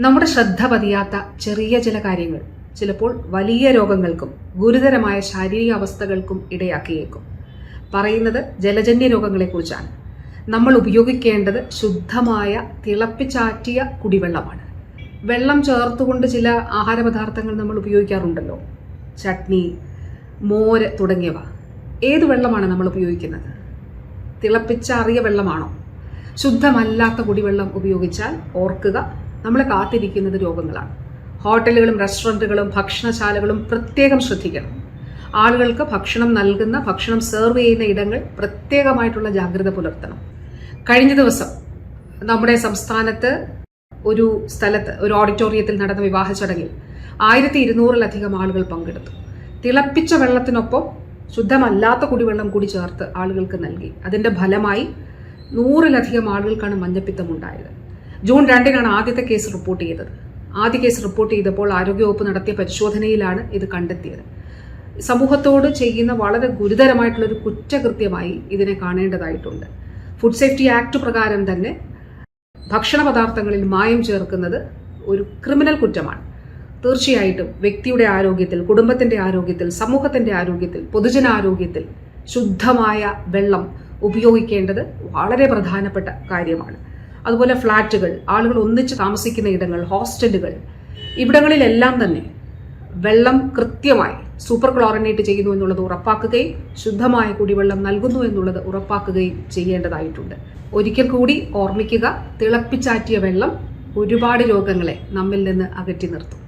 നമ്മുടെ ശ്രദ്ധ പതിയാത്ത ചെറിയ ചില കാര്യങ്ങൾ ചിലപ്പോൾ വലിയ രോഗങ്ങൾക്കും ഗുരുതരമായ ശാരീരിക അവസ്ഥകൾക്കും ഇടയാക്കിയേക്കും. പറയുന്നത് ജലജന്യ രോഗങ്ങളെക്കുറിച്ചാണ്. നമ്മൾ ഉപയോഗിക്കേണ്ടത് ശുദ്ധമായ തിളപ്പിച്ചാറ്റിയ കുടിവെള്ളമാണ്. വെള്ളം ചേർത്തുകൊണ്ട് ചില ആഹാരപദാർത്ഥങ്ങൾ നമ്മൾ ഉപയോഗിക്കാറുണ്ടല്ലോ. ചട്നി മോര് തുടങ്ങിയവ. ഏത് വെള്ളമാണ് നമ്മൾ ഉപയോഗിക്കുന്നത്? തിളപ്പിച്ചാറിയ വെള്ളമാണോ? ശുദ്ധമല്ലാത്ത കുടിവെള്ളം ഉപയോഗിച്ചാൽ ഓർക്കുക നമ്മളെ കാത്തിരിക്കുന്നത് രോഗങ്ങളാണ്. ഹോട്ടലുകളും റെസ്റ്റോറന്റുകളും ഭക്ഷണശാലകളും പ്രത്യേകം ശ്രദ്ധിക്കണം. ആളുകൾക്ക് ഭക്ഷണം നൽകുന്ന ഭക്ഷണം സെർവ് ചെയ്യുന്ന ഇടങ്ങൾ പ്രത്യേകമായിട്ടുള്ള ജാഗ്രത പുലർത്തണം. കഴിഞ്ഞ ദിവസം നമ്മുടെ സംസ്ഥാനത്ത് ഒരു സ്ഥലത്ത് ഒരു ഓഡിറ്റോറിയത്തിൽ നടന്ന വിവാഹ ചടങ്ങിൽ ആയിരത്തി ഇരുന്നൂറിലധികം ആളുകൾ പങ്കെടുത്തു. തിളപ്പിച്ച വെള്ളത്തിനൊപ്പം ശുദ്ധമല്ലാത്ത കുടിവെള്ളം കൂടി ചേർത്ത് ആളുകൾക്ക് നൽകി. അതിന്റെ ഫലമായി നൂറിലധികം ആളുകൾക്കാണ് മഞ്ഞപ്പിത്തം ഉണ്ടായത് ജൂൺ രണ്ടിനാണ് ആദ്യത്തെ കേസ് റിപ്പോർട്ട് ചെയ്തത്. ആദ്യ കേസ് റിപ്പോർട്ട് ചെയ്തപ്പോൾ ആരോഗ്യവകുപ്പ് നടത്തിയ പരിശോധനയിലാണ് ഇത് കണ്ടെത്തിയത്. സമൂഹത്തോട് ചെയ്യുന്ന വളരെ ഗുരുതരമായിട്ടുള്ള ഒരു കുറ്റകൃത്യമായി ഇതിനെ കാണേണ്ടതായിട്ടുണ്ട്. ഫുഡ് സേഫ്റ്റി ആക്ട് പ്രകാരം തന്നെ ഭക്ഷണ പദാർത്ഥങ്ങളിൽ മായം ചേർക്കുന്നത് ഒരു ക്രിമിനൽ കുറ്റമാണ്. തീർച്ചയായിട്ടും വ്യക്തിയുടെ ആരോഗ്യത്തിൽ കുടുംബത്തിന്റെ ആരോഗ്യത്തിൽ സമൂഹത്തിന്റെ ആരോഗ്യത്തിൽ പൊതുജനാരോഗ്യത്തിൽ ശുദ്ധമായ വെള്ളം ഉപയോഗിക്കേണ്ടത് വളരെ പ്രധാനപ്പെട്ട കാര്യമാണ്. അതുപോലെ ഫ്ലാറ്റുകൾ ആളുകൾ ഒന്നിച്ച് താമസിക്കുന്ന ഇടങ്ങൾ ഹോസ്റ്റലുകൾ. ഇവിടങ്ങളിലെല്ലാം തന്നെ വെള്ളം കൃത്യമായി സൂപ്പർ ക്ലോറിനേറ്റ് ചെയ്യുന്നു എന്നുള്ളത് ഉറപ്പാക്കുകയും ശുദ്ധമായ കുടിവെള്ളം നൽകുന്നു എന്നുള്ളത് ഉറപ്പാക്കുകയും ചെയ്യേണ്ടതായിട്ടുണ്ട്. ഒരിക്കൽ കൂടി ഓർമ്മിക്കുക തിളപ്പിച്ചാറ്റിയ വെള്ളം ഒരുപാട് രോഗങ്ങളെ നമ്മിൽ നിന്ന് അകറ്റി നിർത്തും.